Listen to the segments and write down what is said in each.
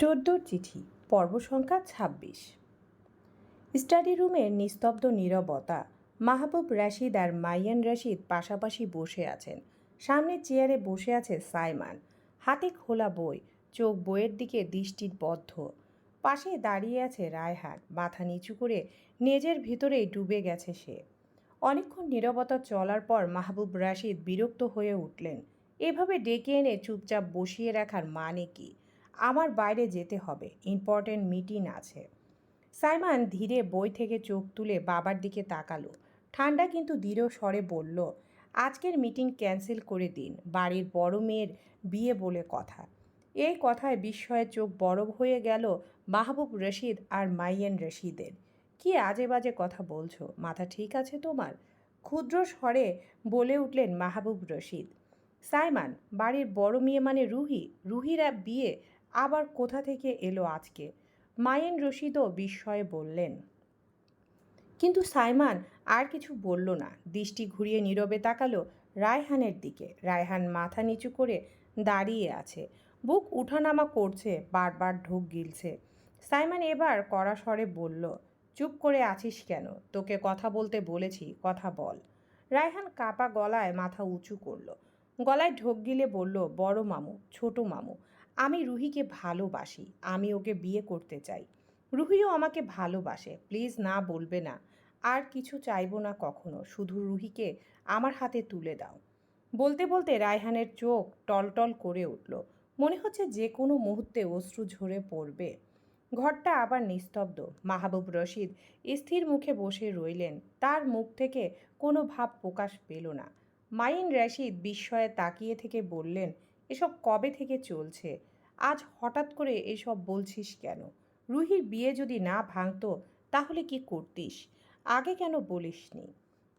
চোদ্দোর চিঠি, পর্ব সংখ্যা ছাব্বিশ। স্টাডি রুমের নিস্তব্ধ নীরবতা, মাহবুব রাশিদ আর মাইয়ান রাশিদ পাশাপাশি বসে আছেন। সামনে চেয়ারে বসে আছে সাইমান। হাতে খোলা বই, চোখ বইয়ের দিকে দৃষ্টির বদ্ধ পাশে দাঁড়িয়ে আছে রায়হান, মাথা নিচু করে নেজের ভিতরেই ডুবে গেছে সে। অনেকক্ষণ নীরবতা চলার পর মাহবুব রাশিদ বিরক্ত হয়ে উঠলেন। এভাবে ডেকে এনে চুপচাপ বসিয়ে রাখার মানে কি? আমার বাইরে যেতে হবে। ইম্পর্টেন্ট মিটিং আছে। সাইমান ধীরে বই থেকে চোখ তুলে বাবার দিকে তাকালো। ঠান্ডা কিন্তু দৃঢ় স্বরে বলল, আজকের মিটিং ক্যান্সেল করে দিন। বাড়ির বড় মেয়ের বিয়ে বলে কথা। এই কথায় বিস্ময়ে চোখ বড় হয়ে গেল মাহবুব রশিদ আর মাইয়েন রশিদের। কি আজে বাজে কথা বলছো? মাথা ঠিক আছে তোমার? ক্ষুদ্র স্বরে বলে উঠলেন মাহবুব রশিদ। সাইমান, বাড়ির বড় মেয়ে মানে রুহি। রুহিরা বিয়ে আবার কোথা থেকে এলো আজকে? মায়েন রশিদও বিস্ময়ে বললেন, কিন্তু সাইমান আর কিছু বলল না। দৃষ্টি ঘুরিয়ে নীরবে তাকালো রায়হানের দিকে। রায়হান মাথা নিচু করে দাঁড়িয়ে আছে। বুক উঠানামা করছে, বারবার ঢোক গিলছে। সাইমান এবার কড়া স্বরে বলল, চুপ করে আছিস কেন? তোকে কথা বলতে বলেছি, কথা বল। রায়হান কাপা গলায় মাথা উঁচু করল। গলায় ঢোক গিলে বলল, বড় মামু, ছোট মামু। আমি রুহিকে ভালোবাসি, আমি ওকে বিয়ে করতে চাই। রুহিও আমাকে ভালোবাসে, প্লিজ না বলবে না। আর কিছু চাইব না কখনো, শুধু রুহিকে আমার হাতে তুলে দাও। বলতে বলতে রায়হানের চোখ টলটল করে উঠল। মনে হচ্ছে যে কোনো মুহূর্তে অশ্রু ঝরে পড়বে। ঘরটা আবার নিস্তব্ধ। মাহবুব রশিদ স্থির মুখে বসে রইলেন। তার মুখ থেকে কোনো ভাব প্রকাশ পেল না। মাইন রশিদ বিস্ময়ে তাকিয়ে থেকে বললেন, এসব কবে থেকে চলছে? আজ হঠাৎ করে এসব বলছিস কেন? রুহির বিয়ে যদি না ভাঙতো, তাহলে কি করতিস? আগে কেন বলিসনি?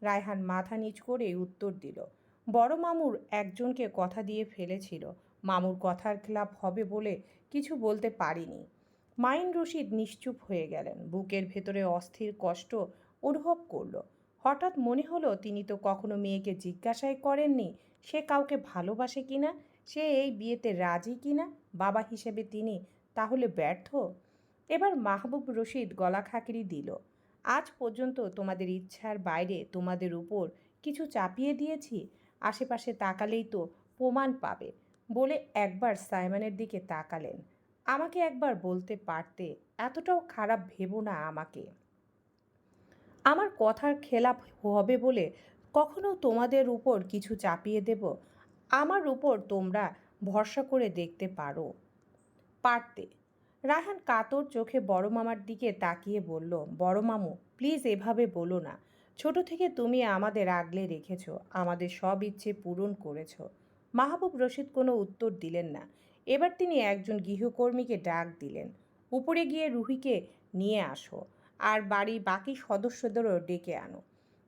রায়হান মাথা নিচ করে উত্তর দিল, বড় মামুর একজনকে কথা দিয়ে ফেলেছিল। মামুর কথার খেলাপ হবে বলে কিছু বলতে পারিনি। মাইন রশিদ নিশ্চুপ হয়ে গেলেন, বুকের ভেতরে অস্থির কষ্ট অনুভব করল। হঠাৎ মনে হলো, তিনি তো কখনো মেয়েকে জিজ্ঞাসাই করেননি, সে কাউকে ভালোবাসে কিনা সে এই বিয়েতে রাজি কিনা বাবা হিসেবে তিনি তাহলে ব্যর্থ? এবার মাহবুব রশিদ গলা খাকরি দিল। আজ পর্যন্ত তোমাদের ইচ্ছার বাইরে তোমাদের উপর কিছু চাপিয়ে দিয়েছি। আশেপাশে তাকালেই তো প্রমাণ পাবে বলে একবার সাইমানের দিকে তাকালেন। আমাকে একবার বলতে পারতে এতটাও খারাপ ভেবো না আমাকে। আমার কথার খেলাপ হবে বলে কখনো তোমাদের উপর কিছু চাপিয়ে দেব? আমার উপর তোমরা ভরসা করে দেখতে পারো। পারতে। রায়হান কাতর চোখে বড় মামার দিকে তাকিয়ে বলল, বড় মামু প্লিজ এভাবে বলো না। ছোট থেকে তুমি আমাদের আগলে রেখেছ, আমাদের সব ইচ্ছে পূরণ করেছ মাহবুব রশিদ কোনো উত্তর দিলেন না। এবার তিনি একজন গৃহকর্মীকে ডাক দিলেন, উপরে গিয়ে রুহিকে নিয়ে আসো আর বাড়ির বাকি সদস্যদেরও ডেকে আনো।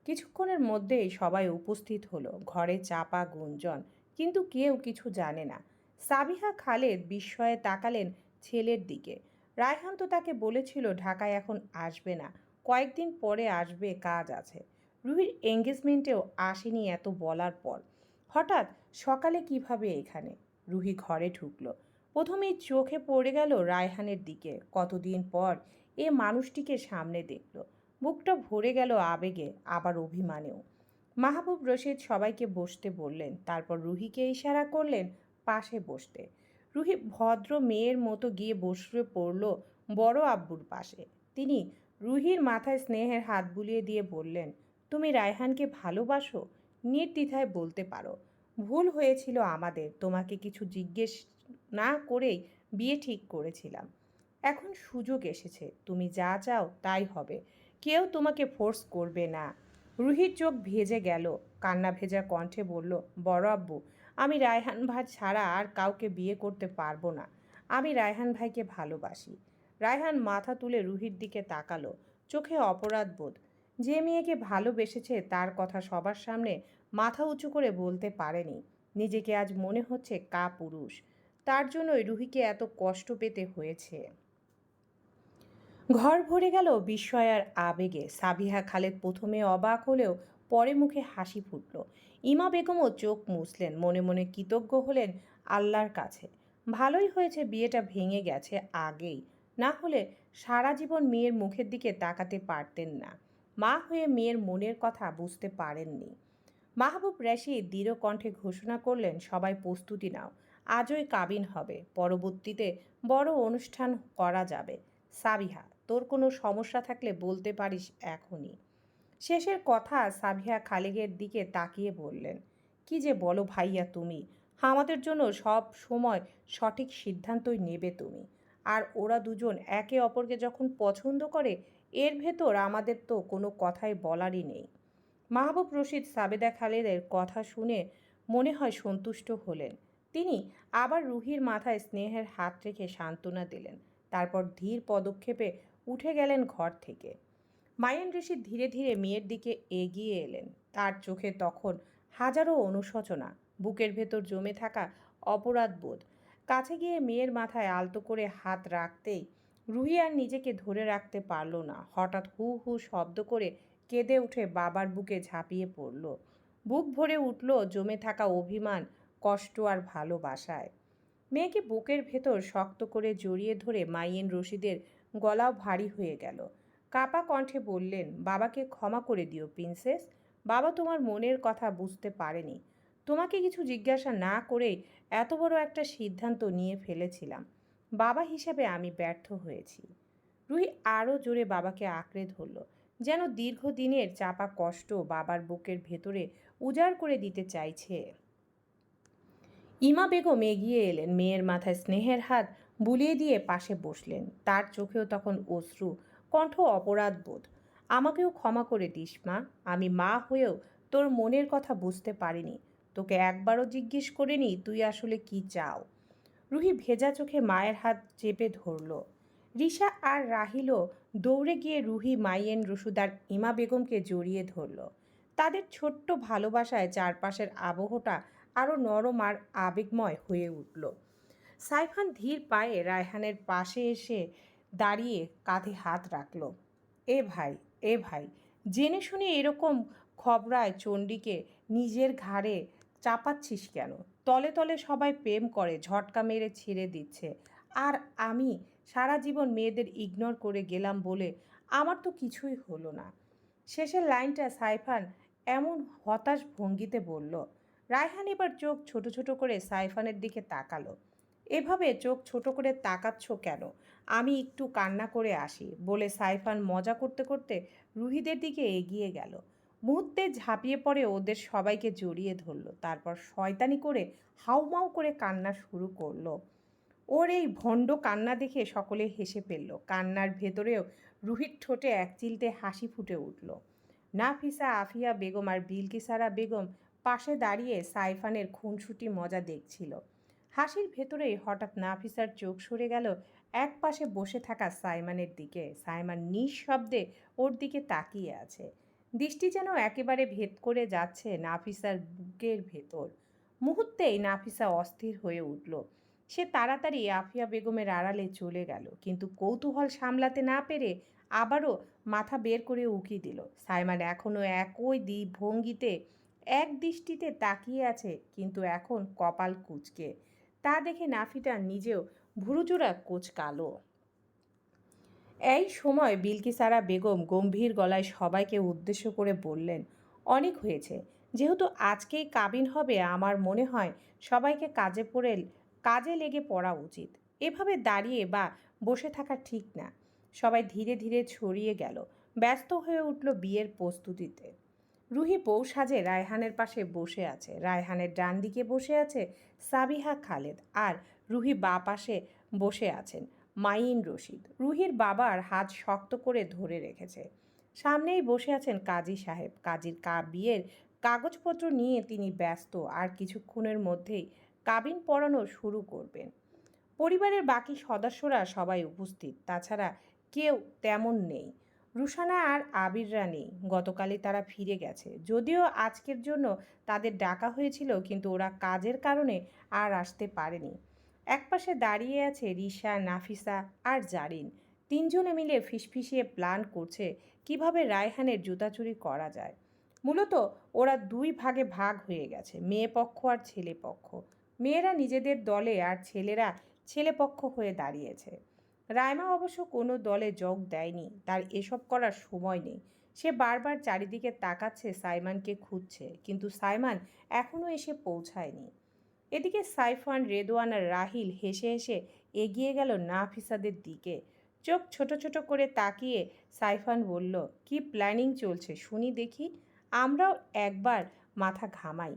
কিছুক্ষণের মধ্যেই সবাই উপস্থিত হলো, ঘরে চাপা গুঞ্জন কিন্তু কেউ কিছু জানে না। সাবিহা খালেদ বিস্ময়ে তাকালেন ছেলের দিকে। রায়হান তো তাকে বলেছিল, ঢাকায় এখন আসবে না। কয়েকদিন পরে আসবে, কাজ আছে। রুহির এঙ্গেজমেন্টেও আসেনি এত বলার পর। হঠাৎ, সকালে কীভাবে এখানে? রুহি ঘরে ঢুকলো। প্রথমেই চোখে পড়ে গেল রায়হানের দিকে। কতদিন পর এ মানুষটিকে সামনে দেখল। বুকটা ভরে গেল আবেগে, আবার অভিমানেও। মাহবুব রশিদ সবাইকে বসতে বললেন, তারপর রুহিকে ইশারা করলেন পাশে বসতে। রুহি ভদ্র মেয়ের মতো গিয়ে বসে পড়ল বড় আব্বুর পাশে। তিনি রুহির মাথায় স্নেহের হাত বুলিয়ে দিয়ে বললেন, তুমি রায়হানকে ভালোবাসো? নির্দ্বিধায় বলতে পারো। ভুল হয়েছিল আমাদের, তোমাকে কিছু জিজ্ঞেস না করেই বিয়ে ঠিক করেছিলাম। এখন সুযোগ এসেছে, তুমি যা চাও তাই হবে। কেউ তোমাকে ফোর্স করবে না। রুহির চোখ ভেজে গেল। কান্না ভেজা কণ্ঠে বলল, বড় আব্বু, আমি রায়হান ভাই ছাড়া আর কাউকে বিয়ে করতে পারব না। আমি রায়হান ভাইকে ভালোবাসি। রায়হান মাথা তুলে রুহির দিকে তাকালো। চোখে অপরাধ বোধ। যে মেয়েকে ভালোবেসেছে তার কথা সবার সামনে মাথা উঁচু করে বলতে পারেনি। নিজেকে আজ মনে হচ্ছে কা পুরুষ তার জন্যই রুহিকে এত কষ্ট পেতে হয়েছে। ঘর ভরে গেল বিস্ময় আর আবেগে। সাবিহা খালেদ প্রথমে অবাক হলেও পরে মুখে হাসি ফুটল। ইমা বেগমও চোখ মুছলেন, মনে মনে কৃতজ্ঞ হলেন আল্লাহর কাছে। ভালোই হয়েছে বিয়েটা ভেঙে গেছে আগেই। না হলে সারা জীবন মেয়ের মুখের দিকে তাকাতে পারতেন না। মা হয়ে মেয়ের মনের কথা বুঝতে পারেননি। মাহবুব রশিদ দৃঢ় কণ্ঠে ঘোষণা করলেন, সবাই প্রস্তুতি নাও, আজই কাবিন হবে, পরবর্তীতে বড় অনুষ্ঠান করা যাবে। সাবিহা তোর কোনো সমস্যা থাকলে বলতে পারিস এখনই। শেষের কথা সাবিহা খালেগের দিকে তাকিয়ে বললেন, কি যে বলো ভাইয়া তুমি? আমাদের জন্য সব সময় সঠিক সিদ্ধান্তই নেবে তুমি। আর ওরা দুজন একে অপরকে যখন পছন্দ করে, এর ভেতর আমাদের তো কোনো কথাই বলারই নেই। মাহবুব রশিদ সাবেদা খালেদের কথা শুনে মনে হয় সন্তুষ্ট হলেন। তিনি আবার রুহির মাথায় স্নেহের হাত রেখে সান্ত্বনা দিলেন, তারপর ধীর পদক্ষেপে উঠে গেলেন ঘর থেকে। মায়ান ঋষি ধীরে ধীরে মেয়ের দিকে এগিয়ে এলেন। তার চোখে তখন হাজারো অনুশোচনা, বুকের ভেতর জমে থাকা অপরাধবোধ। কাছে গিয়ে মেয়ের মাথায় আলতো করে হাত রাখতেই রুহি আর নিজেকে ধরে রাখতে পারল না। হঠাৎ হু হু শব্দ করে কেঁদে উঠে বাবার বুকে ঝাঁপিয়ে পড়ল। বুক ভরে উঠল জমে থাকা অভিমান, কষ্ট আর ভালোবাসায়। মেয়েকে বুকের ভেতর শক্ত করে জড়িয়ে ধরে মাইয়েন রশিদের গলাও ভারী হয়ে গেল। কাপা কণ্ঠে বললেন, বাবাকে ক্ষমা করে দিও প্রিন্সেস। বাবা তোমার মনের কথা বুঝতে পারেনি। তোমাকে কিছু জিজ্ঞাসা না করেই এত বড় একটা সিদ্ধান্ত নিয়ে ফেলেছিলাম। বাবা হিসেবে আমি ব্যর্থ হয়েছি। রুহি আরও জোরে বাবাকে আঁকড়ে ধরল, যেন দীর্ঘদিনের চাপা কষ্ট বাবার বুকের ভেতরে উজাড় করে দিতে চাইছে। ইমা বেগম এগিয়ে এলেন, মেয়ের মাথায় স্নেহের হাত বুলিয়ে দিয়ে পাশে বসলেন। তার চোখেও তখন অশ্রু, কণ্ঠ অপরাধ বোধ। আমাকেও ক্ষমা করে দিস, মা। আমি মা হয়েও তোর মনের কথা বুঝতে পারিনি। তোকে একবারও জিজ্ঞেস করিনি তুই আসলে কি চাও। রুহি ভেজা চোখে মায়ের হাত চেপে ধরল। রিশা আর রাহিলও দৌড়ে গিয়ে রুহি, মাইয়েন, রসুদার ইমা বেগমকে জড়িয়ে ধরল। তাদের ছোট্ট ভালোবাসায় চারপাশের আবহটা আরও নরম আর আবেগময় হয়ে উঠল। সাইফান ধীর পায়ে রায়হানের পাশে এসে দাঁড়িয়ে কাঁধে হাত রাখল। এ ভাই এ ভাই, জেনে শুনে এরকম খবরায় চণ্ডীকে নিজের ঘাড়ে চাপাচ্ছিস কেন? তলে তলে সবাই প্রেম করে, ঝটকা মেরে ছেড়ে দিচ্ছে। আর আমি সারা জীবন মেয়েদের ইগনোর করে গেলাম বলে আমার তো কিছুই হলো না। শেষের লাইনটা সাইফান এমন হতাশ ভঙ্গিতে বলল। রায়হান এবার চোখ ছোট ছোট করে সাইফানের দিকে তাকালো। এভাবে চোখ ছোট করে তাকাচ্ছ কেন? আমি একটু কান্না করে আসি বলে সাইফান মজা করতে করতে রুহিদের দিকে এগিয়ে গেল। মুহূর্তে ঝাঁপিয়ে পড়ে ওদের সবাইকে জড়িয়ে ধরল, তারপর শয়তানি করে হাউমাউ করে কান্না শুরু করল। ওর এই ভণ্ড কান্না দেখে সকলে হেসে ফেলল। কান্নার ভেতরেও রুহির ঠোঁটে এক চিলতে হাসি ফুটে উঠল। নাফিসা, আফিয়া, বেগম আর বিলকিসারা বেগম পাশে দাঁড়িয়ে সাইফানের খুনসুটি মজা দেখছিল। হাসির ভেতরেই হঠাৎ নাফিসার চোখ সরে গেল এক পাশে বসে থাকা সাইমানের দিকে। সাইমান নিঃশব্দে ওর দিকে তাকিয়ে আছে। দৃষ্টি যেন একেবারে ভেদ করে যাচ্ছে নাফিসার বুকের ভেতর। মুহূর্তেই নাফিসা অস্থির হয়ে উঠল। সে তাড়াতাড়ি আফিয়া বেগমের আড়ালে চলে গেল, কিন্তু কৌতূহল সামলাতে না পেরে আবারও মাথা বের করে উকি দিল। সাইমান এখনও একই দ্বি ভঙ্গিতে এক দৃষ্টিতে তাকিয়ে আছে, কিন্তু এখন কপাল কুচকে। তা দেখে নাফিটা নিজেও ভুরুজোড়া কোচকালো। এই সময় বিলকিসারা বেগম গম্ভীর গলায় সবাইকে উদ্দেশ্য করে বললেন, অনেক হয়েছে। যেহেতু আজকেই কাবিন হবে, আমার মনে হয় সবাইকে কাজে পড়ে, কাজে লেগে পড়া উচিত। এভাবে দাঁড়িয়ে বা বসে থাকা ঠিক না। সবাই ধীরে ধীরে ছড়িয়ে গেল। ব্যস্ত হয়ে উঠল বিয়ের প্রস্তুতিতে। রুহি বউ সাজে রায়হানের পাশে বসে আছে। রায়হানের ডান দিকে বসে আছে সাবিহা খালেদ আর রুহি বা পাশে বসে আছেন মাইন রশিদ। রুহির বাবার হাত শক্ত করে ধরে রেখেছে। সামনেই বসে আছেন কাজী সাহেব। কাজীর কা বিয়ের কাগজপত্র নিয়ে তিনি ব্যস্ত আর কিছুক্ষণের মধ্যেই কাবিন পড়ানো শুরু করবেন। পরিবারের বাকি সদস্যরা সবাই উপস্থিত। তাছাড়া কেউ তেমন নেই। রুশানা আর আবিররা নেই গতকালই তারা ফিরে গেছে। যদিও আজকের জন্য তাদের ডাকা হয়েছিল, কিন্তু ওরা কাজের কারণে আর আসতে পারেনি। একপাশে দাঁড়িয়ে আছে রিশা, নাফিসা আর জারিন। তিনজনে মিলে ফিসফিসিয়ে প্ল্যান করছে কীভাবে রায়হানের জুতাচুরি করা যায়। মূলত ওরা দুই ভাগে ভাগ হয়ে গেছে, মেয়ে পক্ষ আর ছেলে পক্ষ। মেয়েরা নিজেদের দলে আর ছেলেরা ছেলেপক্ষ হয়ে দাঁড়িয়েছে। রায়মা অবশ্য কোনো দলে যোগ দেয়নি, তার এসব করার সময় নেই। সে বারবার চারিদিকে তাকাচ্ছে সাইমানকে খুঁজছে, কিন্তু সাইমান এখনও এসে পৌঁছায়নি। এদিকে সাইফান রেদওয়ান আর রাহিল হেসে হেসে এগিয়ে গেল নাফিসাদের দিকে। চোখ ছোট ছোট করে তাকিয়ে সাইফান বলল, কি প্ল্যানিং চলছে? শুনি দেখি। আমরাও একবার মাথা ঘামাই।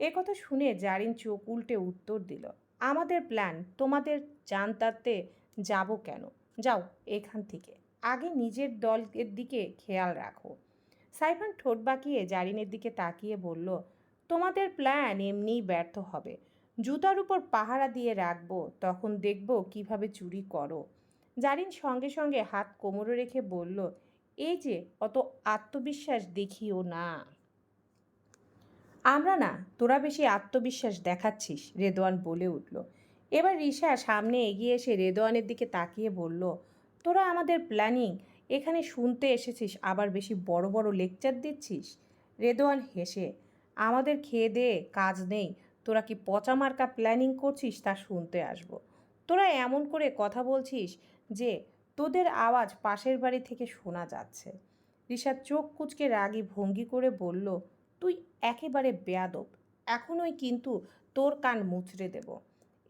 এ কথা শুনে জারিন চোখ উল্টে উত্তর দিল, আমাদের প্ল্যান তোমাদের জানতাতে যাব কেন? যাও এখান থেকে। আগে নিজের দলের দিকে খেয়াল রাখো। সাইফান ঠোঁট বাঁকিয়ে জারিনের দিকে তাকিয়ে বলল, তোমাদের প্ল্যান এমনিই ব্যর্থ হবে। জুতার উপর পাহারা দিয়ে রাখব, তখন দেখব কীভাবে চুরি করো। জারিন সঙ্গে সঙ্গে হাত কোমরে রেখে বলল, এই যে, অত আত্মবিশ্বাস দেখিও না। আমরা না, তোরা বেশি আত্মবিশ্বাস দেখাচ্ছিস রেদওয়ান বলে উঠল। এবার রিশা সামনে এগিয়ে এসে রেদোয়ানের দিকে তাকিয়ে বলল, তোরা আমাদের প্ল্যানিং এখানে শুনতে এসেছিস, আবার বেশি বড় বড় লেকচার দিচ্ছিস? রেদোয়ান হেসে, আমাদের খেয়ে দে, কাজ নেই। তোরা কি পচা মার্কা প্ল্যানিং করছিস তা শুনতে আসব। তোরা এমন করে কথা বলছিস যে তোদের আওয়াজ পাশের বাড়ি থেকে শোনা যাচ্ছে। রিশাদ চোখ কুচকে রাগী ভঙ্গি করে বলল, তুই একেবারে বেয়াদব। এখনই কিন্তু তোর কান মুচড়ে দেব।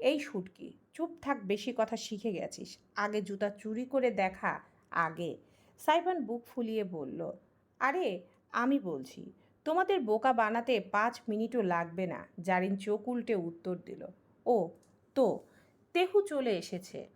এই শুটকি, চুপ থাক বেশি কথা শিখে গেছিস। আগে জুতা চুরি করে দেখা, আগে। সাইফান বুক ফুলিয়ে বলল, আরে, আমি বলছি, তোমাদের বোকা বানাতে পাঁচ মিনিটও লাগবে না। জারিন চোখ উল্টে উত্তর দিল, ও, তো, তেহু চলে এসেছে।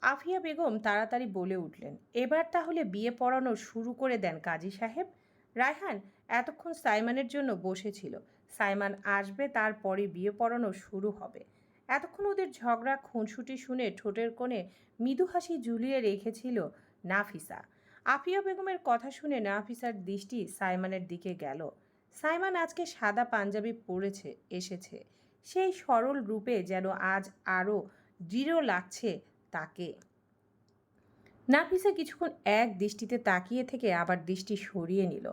আফিয়া বেগম তাড়াতাড়ি বলে উঠলেন, এবার তাহলে বিয়ে পড়ানো শুরু করে দেন কাজী সাহেব। রায়হান এতক্ষণ সাইমানের জন্য বসেছিল, সাইমান আসবে তারপরে বিয়ে পড়ানো শুরু হবে। এতক্ষণ ওদের ঝগড়া, খুনসুটি শুনে ঠোঁটের কোণে মৃদু হাসি ঝুলিয়ে রেখেছিল নাফিসা। আফিয়া বেগমের কথা শুনে নাফিসার দৃষ্টি সাইমানের দিকে গেল। সাইমান আজকে সাদা পাঞ্জাবি পরেছে, এসেছে। সেই সরল রূপে যেন আজ আরও দৃঢ় লাগছে তাকে। নাফিসা কিছুক্ষণ এক দৃষ্টিতে তাকিয়ে থেকে আবার দৃষ্টি সরিয়ে নিল।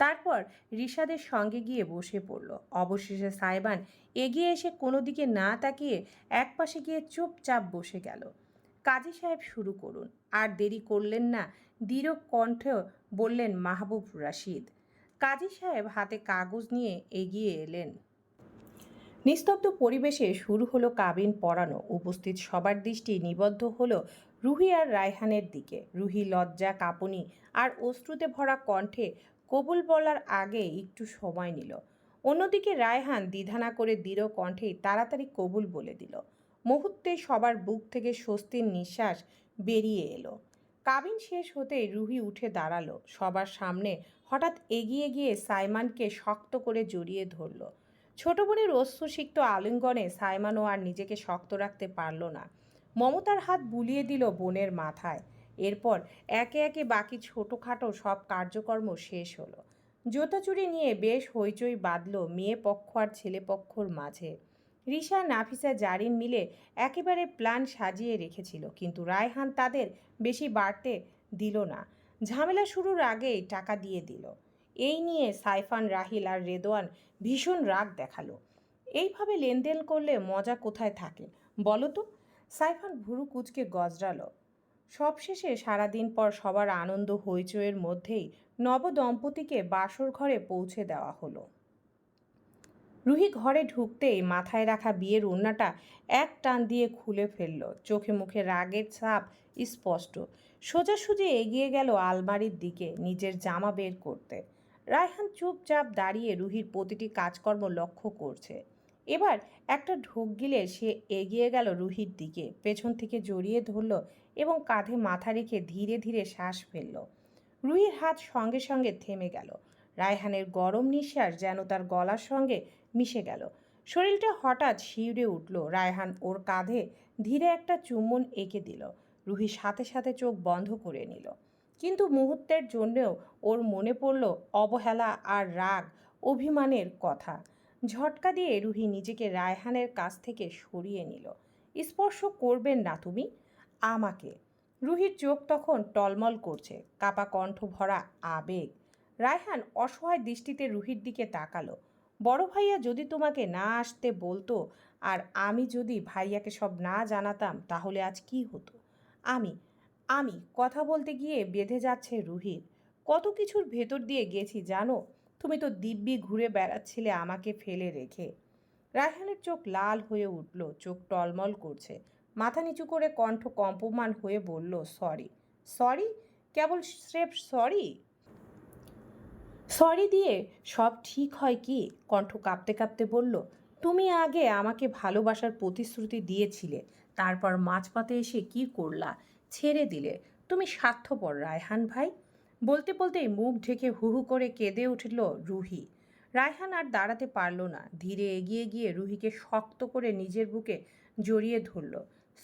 তারপর রিশাদের সঙ্গে গিয়ে বসে পড়ল। অবশেষে সাইবান এগিয়ে এসে কোনো দিকে না তাকিয়ে একপাশে গিয়ে চুপচাপ বসে গেল। কাজী সাহেব শুরু করুন। আর দেরি করলেন না, দৃঢ় কণ্ঠে বললেন মাহবুব রাশিদ। কাজী সাহেব হাতে কাগজ নিয়ে এগিয়ে এলেন। নিস্তব্ধ পরিবেশে শুরু হলো কাবিন পড়ানো উপস্থিত সবার দৃষ্টি নিবদ্ধ হলো রুহি আর রায়হানের দিকে। রুহি লজ্জা, কাঁপুনি আর অশ্রুতে ভরা কণ্ঠে কবুল বলার আগে একটু সময় নিল। অন্যদিকে রায়হান দ্বিধানা করে দৃঢ় কণ্ঠেই তাড়াতাড়ি কবুল বলে দিল। মুহূর্তে সবার বুক থেকে স্বস্তির নিঃশ্বাস বেরিয়ে এলো। কাবিন শেষ হতেই রুহি উঠে দাঁড়াল। সবার সামনে হঠাৎ এগিয়ে গিয়ে সাইমানকে শক্ত করে জড়িয়ে ধরল। ছোট বোনের অশ্রুসিক্ত আলিঙ্গনে সাইমানও আর নিজেকে শক্ত রাখতে পারল না। মমতার হাত বুলিয়ে দিল বোনের মাথায়। এরপর একে একে বাকি ছোটোখাটো সব কার্যকর্ম শেষ হলো। জোতাচুরি নিয়ে বেশ হইচই বাঁধল মেয়ে পক্ষ আর ছেলে পক্ষর মাঝে। রিশা, নাফিসা, জারিন মিলে একেবারে প্ল্যান সাজিয়ে রেখেছিল, কিন্তু রায়হান তাদের বেশি বাড়তে দিল না। ঝামেলা শুরুর আগেই টাকা দিয়ে দিল। এই নিয়ে সাইফান, রাহিল আর রেদোয়ান ভীষণ রাগ দেখাল। এইভাবে লেনদেন করলে মজা কোথায় থাকে বলো তো? সাইফান ভুরু কুচকে গজরালো সবশেষে সারাদিন পর সবার আনন্দ হইচইয়ের মধ্যেই নবদম্পতিকে বাসর ঘরে পৌঁছে দেওয়া হলো। রুহি ঘরে ঢুকতেই মাথায় রাখা বিয়ের ওড়নাটা এক টান দিয়ে খুলে ফেলল। চোখে মুখে রাগের ছাপ স্পষ্ট। সোজাসুজি এগিয়ে গেল আলমারির দিকে নিজের জামা বের করতে। রায়হান চুপচাপ দাঁড়িয়ে রুহির প্রতিটি কাজকর্ম লক্ষ্য করছে। এবার একটা ঢোক গিলে সে এগিয়ে গেল রুহির দিকে, পেছন থেকে জড়িয়ে ধরল এবং কাঁধে মাথা রেখে ধীরে ধীরে শ্বাস ফেলল। রুহির হাত সঙ্গে সঙ্গে থেমে গেল। রায়হানের গরম নিঃশ্বাস যেন তার গলার সঙ্গে মিশে গেল। শরীরটা হঠাৎ শিউরে উঠল। রায়হান ওর কাঁধে ধীরে একটা চুম্বন এঁকে দিল। রুহি সাথে সাথে চোখ বন্ধ করে নিল। কিন্তু মুহূর্তের জন্যেও ওর মনে পড়ল অবহেলা আর রাগ, অভিমানের কথা। ঝটকা দিয়ে রুহি নিজেকে রায়হানের কাছ থেকে সরিয়ে নিল। স্পর্শ করবেন না তুমি? আমাকে। রুহির চোখ তখন টলমল করছে, কাপা কণ্ঠ ভরা আবেগ। রায়হান অসহায় দৃষ্টিতে রুহির দিকে তাকালো। বড় ভাইয়া যদি তোমাকে না আসতে বলতো আর আমি যদি ভাইয়াকে সব না জানাতাম, তাহলে আজ কি হতো? আমি আমি কথা বলতে গিয়ে বেঁধে যাচ্ছে রুহির। কত কিছুর ভেতর দিয়ে গেছি জানো? তুমি তো দিব্যি ঘুরে বেড়াচ্ছিলে আমাকে ফেলে রেখে। রায়হানের চোখ লাল হয়ে উঠল, চোখ টলমল করছে। মাথা নিচু করে কণ্ঠ কম্পমান হয়ে বলল, সরি সরি? কেবল স্রেফ সরি? সরি দিয়ে সব ঠিক হয় কি? কণ্ঠ কাঁপতে কাঁপতে বলল, তুমি আগে আমাকে ভালোবাসার প্রতিশ্রুতি দিয়েছিলে, তারপর মাঝপথে এসে কি করলা? ছেড়ে দিলে। তুমি স্বার্থপর, রায়হান ভাই। বলতে বলতেই মুখ ঢেকে হু হু করে কেঁদে উঠল রুহি। রায়হান আর দাঁড়াতে পারল না। ধীরে এগিয়ে গিয়ে রুহিকে শক্ত করে নিজের বুকে জড়িয়ে ধরল।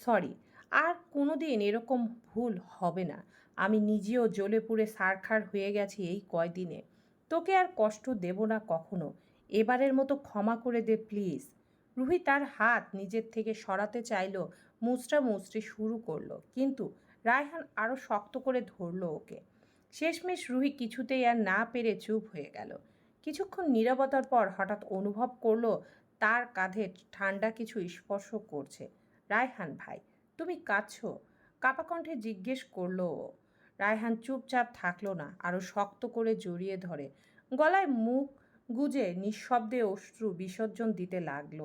সরি, আর কোনো দিন এরকম ভুল হবে না। আমি নিজেও জ্বলে পুড়ে সারখার হয়ে গেছি এই কয়দিনে। তোকে আর কষ্ট দেব না কখনো। এবারের মতো ক্ষমা করে দে প্লিজ। রুহি তার হাত নিজের থেকে সরাতে চাইল, মুচড়া মুচড়ি শুরু করল। কিন্তু রায়হান আরও শক্ত করে ধরলো ওকে। শেষমেশ রুহি কিছুতেই আর না পেরে চুপ হয়ে গেল। কিছুক্ষণ নিরবতার পর হঠাৎ অনুভব করল, তার কাঁধে ঠান্ডা কিছু স্পর্শ করছে। রায়হান ভাই, তুমি কাঁদছো? কাপা কণ্ঠে জিজ্ঞেস করল ও রায়হান চুপচাপ থাকল না আরও শক্ত করে জড়িয়ে ধরে। গলায় মুখ গুজে নিঃশব্দে অশ্রু বিসর্জন দিতে লাগল।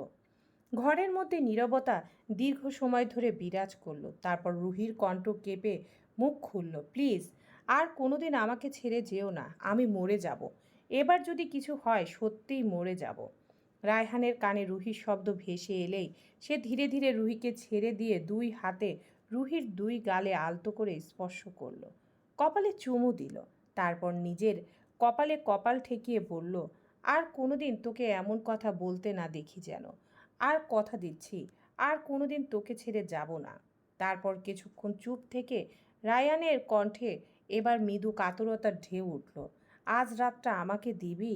ঘরের মধ্যে নীরবতা দীর্ঘ সময় ধরে বিরাজ করল, তারপর রুহির কণ্ঠ কেঁপে মুখ খুলল, প্লিজ, আর কোনোদিন আমাকে ছেড়ে যেও না, আমি মরে যাব। এবার যদি কিছু হয়, সত্যিই মরে যাব। রায়হানের কানে রুহির শব্দ ভেসে এলেই সে ধীরে ধীরে রুহিকে ছেড়ে দিয়ে দুই হাতে রুহির দুই গালে আলতো করে স্পর্শ করল। কপালে চুমু দিল। তারপর নিজের কপালে কপাল ঠেকিয়ে বলল, আর কোনোদিন তোকে এমন কথা বলতে না দেখি যেন। আর কথা দিচ্ছি, আর কোনোদিন তোকে ছেড়ে যাব না। তারপর কিছুক্ষণ চুপ থেকে রায়ানের কণ্ঠে এবার মৃদু কাতরতার ঢেউ উঠল। আজ রাতটা আমাকে দিবি?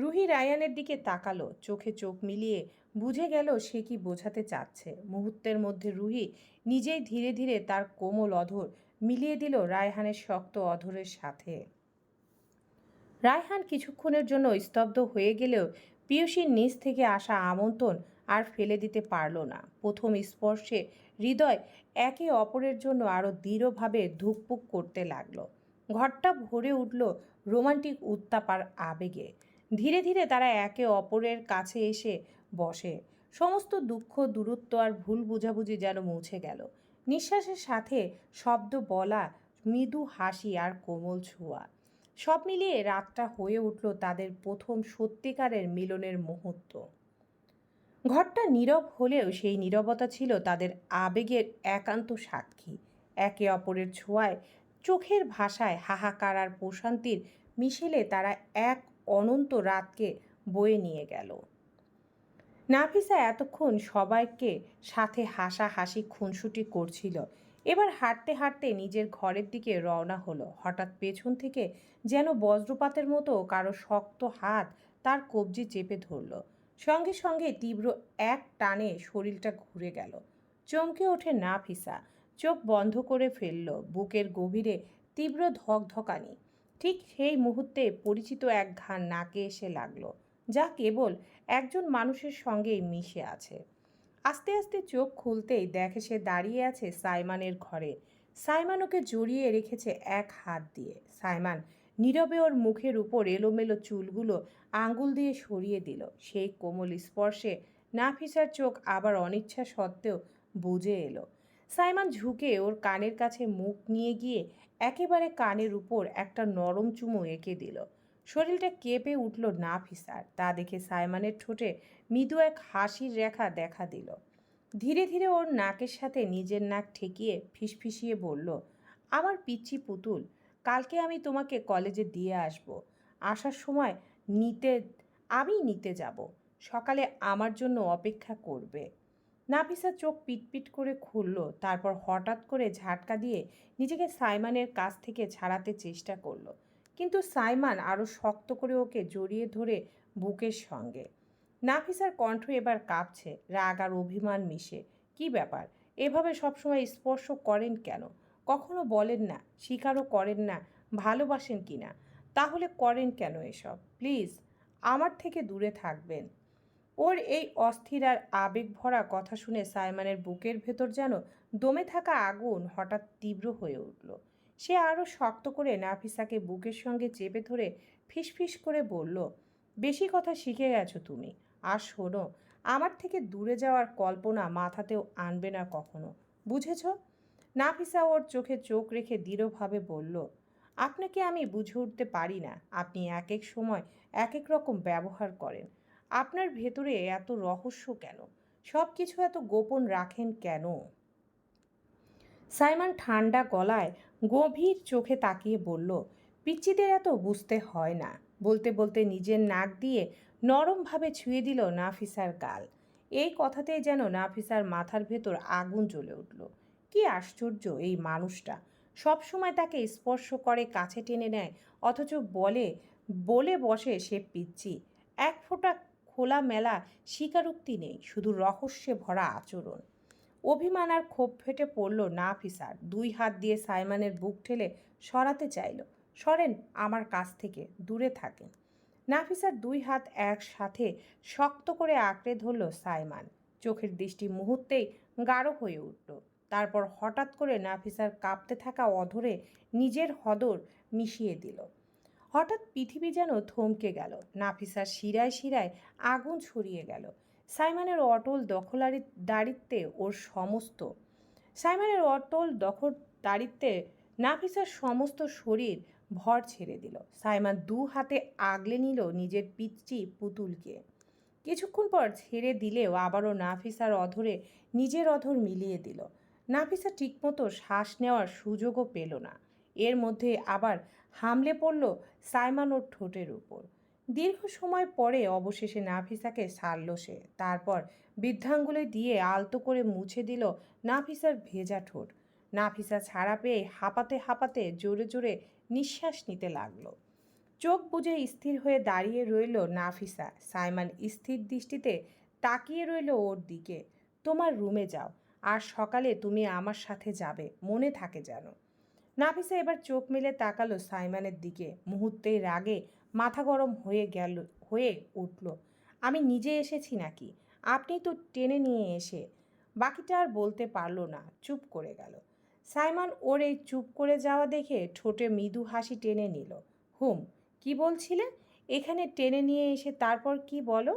রুহি রায়ানের দিকে তাকালো, চোখে চোখ মিলিয়ে। বুঝে গেল সে কি বোঝাতে চাচ্ছে। মুহূর্তের মধ্যে রুহি নিজেই ধীরে ধীরে তার কোমল অধর মিলিয়ে দিল রায়হানের শক্ত অধরের সাথে। রায়হান কিছুক্ষণের জন্য স্তব্ধ হয়ে গেলেও পিয়ুষীর নিচ থেকে আসা আমন্ত্রণ আর ফেলে দিতে পারল না। প্রথম স্পর্শে হৃদয় একে অপরের জন্য আরও দৃঢ়ভাবে ধুকপুক করতে লাগল। ঘরটা ভরে উঠল রোমান্টিক উত্তাপার আবেগে। ধীরে ধীরে তারা একে অপরের কাছে এসে বসে। সমস্ত দুঃখ, দূরত্ব আর ভুল বুঝাবুঝি যেন মুছে গেল। নিঃশ্বাসের সাথে শব্দ বলা, মৃদু হাসি আর কোমল ছোঁয়া। সব মিলিয়ে রাতটা হয়ে উঠল তাদের প্রথম সত্যিকারের মিলনের মুহূর্ত। ঘরটা নীরব হলেও সেই নীরবতা ছিল তাদের আবেগের একান্ত সাক্ষী। একে অপরের ছোঁয়ায়, চোখের ভাষায় হাহাকার আর প্রশান্তির মিশেলে তারা এক অনন্ত রাতকে বয়ে নিয়ে গেল। নাফিসা এতক্ষণ সবাইকে সাথে হাসাহাসি খুনসুটি করছিল। এবার হাঁটতে হাঁটতে নিজের ঘরের দিকে রওনা হলো। হঠাৎ পেছন থেকে যেন বজ্রপাতের মতো কারও শক্ত হাত তার কবজি চেপে ধরল। সঙ্গে সঙ্গে তীব্র এক টানে শরীরটা ঘুরে গেল। চমকে ওঠে নাফিসা। চোখ বন্ধ করে ফেলল। বুকের গভীরে তীব্র ধকধকানি। ঠিক সেই মুহূর্তে পরিচিত এক ঘান নাকে এসে লাগল, যা কেবল একজন মানুষের সঙ্গেই মিশে আছে। আস্তে আস্তে চোখ খুলতেই দেখে সে দাঁড়িয়ে আছে সাইমানের ঘরে। সাইমান ওকে জড়িয়ে রেখেছে এক হাত দিয়ে। সাইমান নীরবে ওর মুখের উপর এলোমেলো চুলগুলো আঙ্গুল দিয়ে সরিয়ে দিল। সেই কোমল স্পর্শে নাফিসার চোখ আবার অনিচ্ছা সত্ত্বেও বুঝে এলো। সাইমান ঝুঁকে ওর কানের কাছে মুখ নিয়ে গিয়ে একেবারে কানের উপর একটা নরম চুমু এঁকে দিল। শরীরটা কেঁপে উঠল না ফিসার তা দেখে সাইমানের ঠোঁটে মৃদু এক হাসির রেখা দেখা দিল। ধীরে ধীরে ওর নাকের সাথে নিজের নাক ঠেকিয়ে ফিসফিসিয়ে বলল, আমার পিচ্ছি পুতুল, কালকে আমি তোমাকে কলেজে দিয়ে আসব। আসার সময় নিতে আমি নিতে যাব। সকালে আমার জন্য অপেক্ষা করবে। নাফিসা চোখ পিটপিট করে খুলল, তারপর হঠাৎ করে ঝাটকা দিয়ে নিজেকে সাইমানের কাছ থেকে ছাড়াতে চেষ্টা করল। কিন্তু সাইমান আরও শক্ত করে ওকে জড়িয়ে ধরে বুকের সঙ্গে। নাফিসার কণ্ঠ এবার কাঁপছে, রাগ আর অভিমান মিশে। কি ব্যাপার? এভাবে সবসময় স্পর্শ করেন কেন? কখনো বলেন না, স্বীকারও করেন না, ভালোবাসেন কি না তাহলে করেন কেন এসব? প্লিজ, আমার থেকে দূরে থাকবেন। ওর এই অস্থির আর আবেগ ভরা কথা শুনে সাইমানের বুকের ভেতর যেন দমে থাকা আগুন হঠাৎ তীব্র হয়ে উঠল। সে আরও শক্ত করে নাফিসাকে বুকের সঙ্গে চেপে ধরে ফিসফিস করে বলল, বেশি কথা শিখে গেছো তুমি। আর শোনো, আমার থেকে দূরে যাওয়ার কল্পনা মাথাতেও আনবে না কখনো। বুঝেছ? নাফিসা ওর চোখে চোখ রেখে দৃঢ়ভাবে বলল, আপনাকে আমি বুঝে উঠতে পারি না। আপনি এক এক সময় এক এক রকম ব্যবহার করেন। আপনার ভেতরে এত রহস্য কেন? সব কিছু এত গোপন রাখেন কেন? সাইমন ঠান্ডা গলায় গভীর চোখে তাকিয়ে বলল, পিচ্চিদের এত বুঝতে হয় না। বলতে বলতে নিজের নাক দিয়ে নরমভাবে ছুঁয়ে দিল নাফিসার গাল। এই কথাতেই যেন নাফিসার মাথার ভেতর আগুন জ্বলে উঠল। কি আশ্চর্য এই মানুষটা। সবসময় তাকে স্পর্শ করে, কাছে টেনে নেয়, অথচ বলে বলে বসে সে পিচ্ছি এক ফোঁটা খোলা মেলা স্বীকারোক্তি নেই, শুধু রহস্যে ভরা আচরণ। অভিমান আর ক্ষোভ ফেটে পড়ল না ফিসার দুই হাত দিয়ে সাইমানের বুক ঠেলে সরাতে চাইল, সরেন, আমার কাছ থেকে, দূরে থাকেন। নাফিসার দুই হাত একসাথে শক্ত করে আঁকড়ে ধরল সাইমান। চোখের দৃষ্টি মুহূর্তেই গাঢ় হয়ে উঠল। তারপর হঠাৎ করে নাফিসার কাঁপতে থাকা অধরে নিজের হদর মিশিয়ে দিল। হঠাৎ পৃথিবী যেন থমকে গেল। নাফিসার শিরায় শিরায় আগুন ছড়িয়ে গেল। সাইমানের অটল দখলারি দারিত্বে ওর সমস্ত সাইমানের অটল দখল দারিত্বে নাফিসার সমস্ত শরীর ভর ছেড়ে দিল। সাইমান দু হাতে আগলে নিল নিজের পিচ্চি পুতুলকে। কিছুক্ষণ পর ছেড়ে দিলেও আবারও নাফিসার অধরে নিজের অধর মিলিয়ে দিল। নাফিসা ঠিকমতো শ্বাস নেওয়ার সুযোগও পেল না। এর মধ্যে আবার হামলে পড়ল সাইমান ওর ঠোঁটের উপর। দীর্ঘ সময় পরে অবশেষে নাফিসাকে সারল সে। তারপর বৃদ্ধাঙ্গুলে দিয়ে আলতো করে মুছে দিল নাফিসার ভেজা ঠোঁট। নাফিসা ছাড়া পেয়ে হাঁপাতে হাঁপাতে জোরে জোরে নিঃশ্বাস নিতে লাগল। চোখ বুজে স্থির হয়ে দাঁড়িয়ে রইল নাফিসা সাইমান স্থির দৃষ্টিতে তাকিয়ে রইল ওর দিকে। তোমার রুমে যাও। আর সকালে তুমি আমার সাথে যাবে। মনে থাকে যেন। নাফিসা এবার চোখ মেলে তাকালো সাইমানের দিকে। মুহূর্তেই রাগে মাথা গরম হয়ে গেল, হয়ে উঠল। আমি নিজে এসেছি নাকি? আপনি তো টেনে নিয়ে এসে বাকিটা আর বলতে পারল না, চুপ করে গেল। সাইমান ওর এই চুপ করে যাওয়া দেখে ঠোঁটে মৃদু হাসি টেনে নিল। হুম, কি বলছিলে? এখানে টেনে নিয়ে এসে তারপর কি বলো?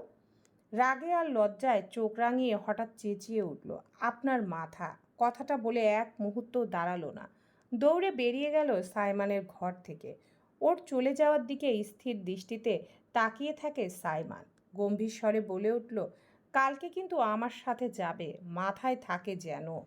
রাগে আর লজ্জায় চোখ রাঙিয়ে হঠাৎ চেঁচিয়ে উঠল। আপনার মাথা। কথাটা বলে এক মুহূর্ত দাঁড়াল না। দৌড়ে বেরিয়ে গেল সাইমানের ঘর থেকে। ওর চলে যাওয়ার দিকে স্থির দৃষ্টিতে তাকিয়ে থাকে সাইমান। গম্ভীর স্বরে বলে উঠল, কালকে কিন্তু আমার সাথে যাবে, মাথায় থাকে যেন।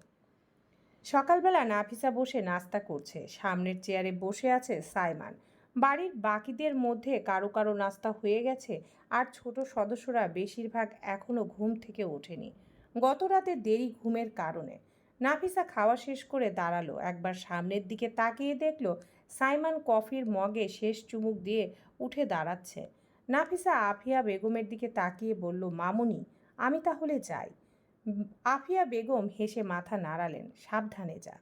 সকালবেলা নাফিসা বসে নাস্তা করছে। সামনের চেয়ারে বসে আছে সাইমান। বাড়ির বাকিদের মধ্যে কারও কারও নাস্তা হয়ে গেছে আর ছোট সদস্যরা বেশিরভাগ এখনও ঘুম থেকে ওঠেনি। গত রাতে দেরি ঘুমের কারণে। নাফিসা খাওয়া শেষ করে দাঁড়াল। একবার সামনের দিকে তাকিয়ে দেখল, সাইমান কফির মগে শেষ চুমুক দিয়ে উঠে দাঁড়াচ্ছে। নাফিসা আফিয়া বেগমের দিকে তাকিয়ে বলল, মামুনি, আমি তাহলে যাই। আফিয়া বেগম হেসে মাথা নাড়ালেন, সাবধানে যা।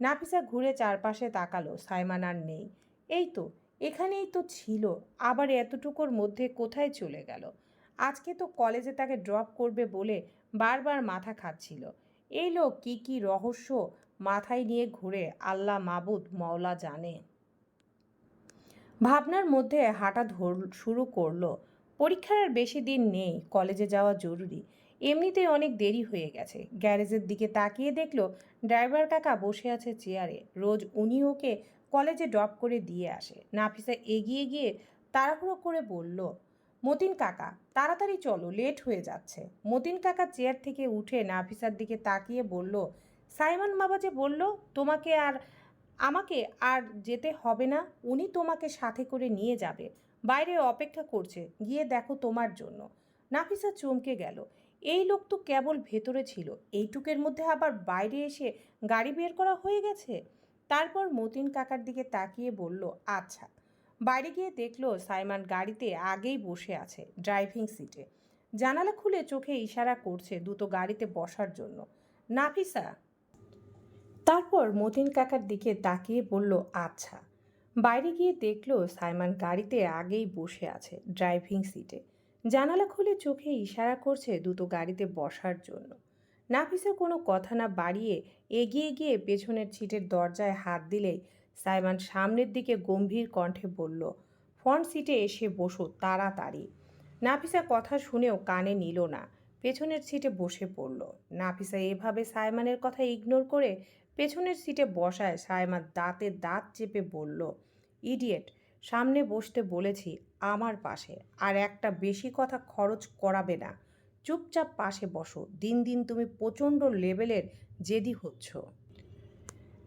নাফিসা ঘুরে চারপাশে তাকালো, সাইমান আর নেই। এই তো, এখানেই তো ছিল, আবার এতটুকুর মধ্যে কোথায় চলে গেল? আজকে তো কলেজে তাকে ড্রপ করবে বলে বারবার মাথা খাচ্ছিল। এই লোক কি কি রহস্য মাথায় নিয়ে ঘুরে আল্লাহ মাবুদ মওলা জানে। ভাবনার মধ্যে হাঁটা ধর, শুরু করল। পরীক্ষার আর বেশি দিন নেই, কলেজে যাওয়া জরুরি। এমনিতেই অনেক দেরি হয়ে গেছে। গ্যারেজের দিকে তাকিয়ে দেখল ড্রাইভার কাকা বসে আছে চেয়ারে। রোজ উনি ওকে কলেজে ড্রপ করে দিয়ে আসে। নাফিসা এগিয়ে গিয়ে তাড়াহুড়ো করে বলল মতিন কাকা, তাড়াতাড়ি চলো, লেট হয়ে যাচ্ছে। মতিন কাকা চেয়ার থেকে উঠে নাফিসার দিকে তাকিয়ে বলল, সাইমন বাবা যে বলল, তোমাকে আর আমাকে আর যেতে হবে না, উনি তোমাকে সাথে করে নিয়ে যাবে। বাইরে অপেক্ষা করছে, গিয়ে দেখো তোমার জন্য। নাফিসা চমকে গেল। এই লোক তো কেবল ভেতরে ছিল, এইটুকের মধ্যে আবার বাইরে এসে গাড়ি বের করা হয়ে গেছে? তারপর মতিন কাকার দিকে তাকিয়ে বলল আচ্ছা। বাইরে গিয়ে দেখল সাইমান গাড়িতে আগেই বসে আছে ড্রাইভিং সিটে। জানালা খুলে চোখে ইশারা করছে দুটো গাড়িতে বসার জন্য। নাফিসা। তারপর মতিন কাকার দিকে তাকিয়ে বলল আচ্ছা। বাইরে গিয়ে দেখল সাইমান গাড়িতে আগেই বসে আছে ড্রাইভিং সিটে। জানালা খুলে চোখে ইশারা করছে দুটো গাড়িতে বসার জন্য। নাফিসা কোনো কথা না বাড়িয়ে এগিয়ে গিয়ে পেছনের সিটের দরজায় হাত দিলেই সাইমান সামনের দিকে গম্ভীর কণ্ঠে বলল, ফ্রন্ট সিটে এসে বসো তাড়াতাড়ি। নাফিসা কথা শুনেও কানে নিল না, পেছনের সিটে বসে পড়ল। নাফিসা এভাবে সাইমানের কথা ইগনোর করে পেছনের সিটে বসায় সাইমান দাঁতে দাঁত চেপে বলল, ইডিয়েট, সামনে বসতে বলেছি আমার পাশে, আর একটা বেশি কথা খরচ করাবে না। চুপচাপ পাশে বসো, দিন দিন তুমি প্রচণ্ড লেভেলের জেদি হচ্ছ।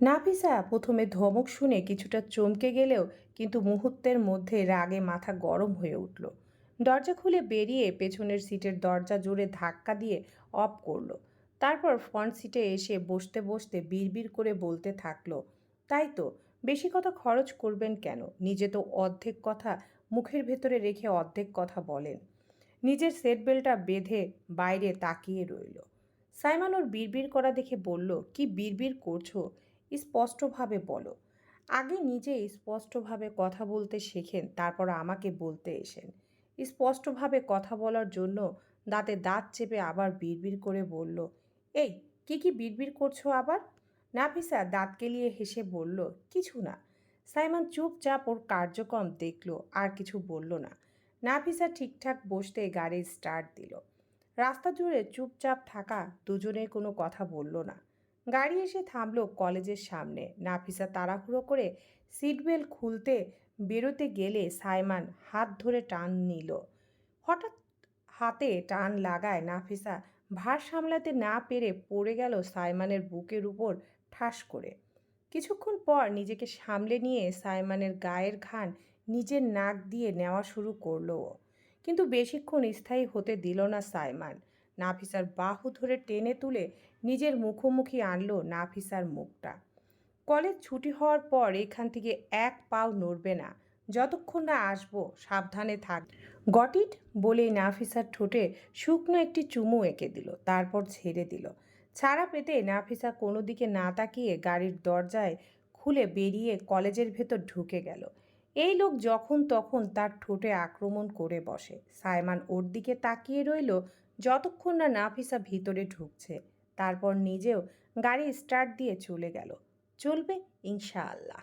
নাফিসা প্রথমে ধমক শুনে কিছুটা চমকে গেলেও কিন্তু মুহূর্তের মধ্যে রাগে মাথা গরম হয়ে উঠল। দরজা খুলে বেরিয়ে পেছনের সিটের দরজা জোরে ধাক্কা দিয়ে অফ করল। তারপর ফ্রন্ট সিটে এসে বসতে বসতে বিড়বিড় করে বলতে থাকল, তাই তো, বেশি কথা খরচ করবেন কেন? নিজে তো অর্ধেক কথা মুখের ভেতরে রেখে অর্ধেক কথা বলেন। নিজের সেট বেল্টটা বেঁধে বাইরে তাকিয়ে রইল। সাইমন ওর বিড়বিড় করা দেখে বলল, কি বিড়বিড় করছ? স্পষ্টভাবে বলো। আগে নিজে স্পষ্টভাবে কথা বলতে শেখেন, তারপর আমাকে বলতে এসেন। স্পষ্টভাবে কথা বলার জন্য দাঁতে দাঁত চেপে আবার বিড়বিড় করে বলল, এই, কি কি বিড়বিড় করছ আবার? নাফিসা দাঁত কেলিয়ে হেসে বলল, কিছু না। সাইমন চুপচাপ ওর কার্যক্রম দেখল, আর কিছু বলল না। নাফিসা ঠিকঠাক বসতে গাড়ি স্টার্ট দিল। রাস্তা জুড়ে চুপচাপ থাকা দুজনে কোনো কথা বলল না। গাড়ি এসে থামলো কলেজের সামনে। নাফিসা তাড়াহুড়ো করে সিটবেল্ট খুলতে বেরোতে গেলে সাইমান হাত ধরে টান নিল। হঠাৎ হাতে টান লাগায় নাফিসা ভার সামলাতে না পেরে পড়ে গেল সাইমানের বুকের উপর ঠাস করে। কিছুক্ষণ পর নিজেকে সামলে নিয়ে সাইমানের গায়ের ঘান নিজের নাক দিয়ে নেওয়া শুরু করল কিন্তু বেশিক্ষণ স্থায়ী হতে দিল না সাইমান। নাফিসার বাহু ধরে টেনে তুলে নিজের মুখোমুখি আনলো নাফিসার মুখটা। কলেজ ছুটি হওয়ার পর এখান থেকে এক পাও নড়বে না। যতক্ষণ না আসব, সাবধানে থাক। গটিট বলে নাফিসার ঠোঁটে শুকনো একটি চুমু এঁকে দিল, তারপর ছেড়ে দিল। ছাড়া পেতে নাফিসা কোনো দিকে না তাকিয়ে গাড়ির দরজায় খুলে বেরিয়ে কলেজের ভেতর ঢুকে গেল। এই লোক যখন তখন তার ঠোঁটে আক্রমণ করে বসে। সাইমান ওর দিকে তাকিয়ে রইল যতক্ষণ না নাফিসা ভিতরে ঢুকছে তারপর নিজেও গাড়ি স্টার্ট দিয়ে চলে গেল। চলবে ইনশাআল্লাহ।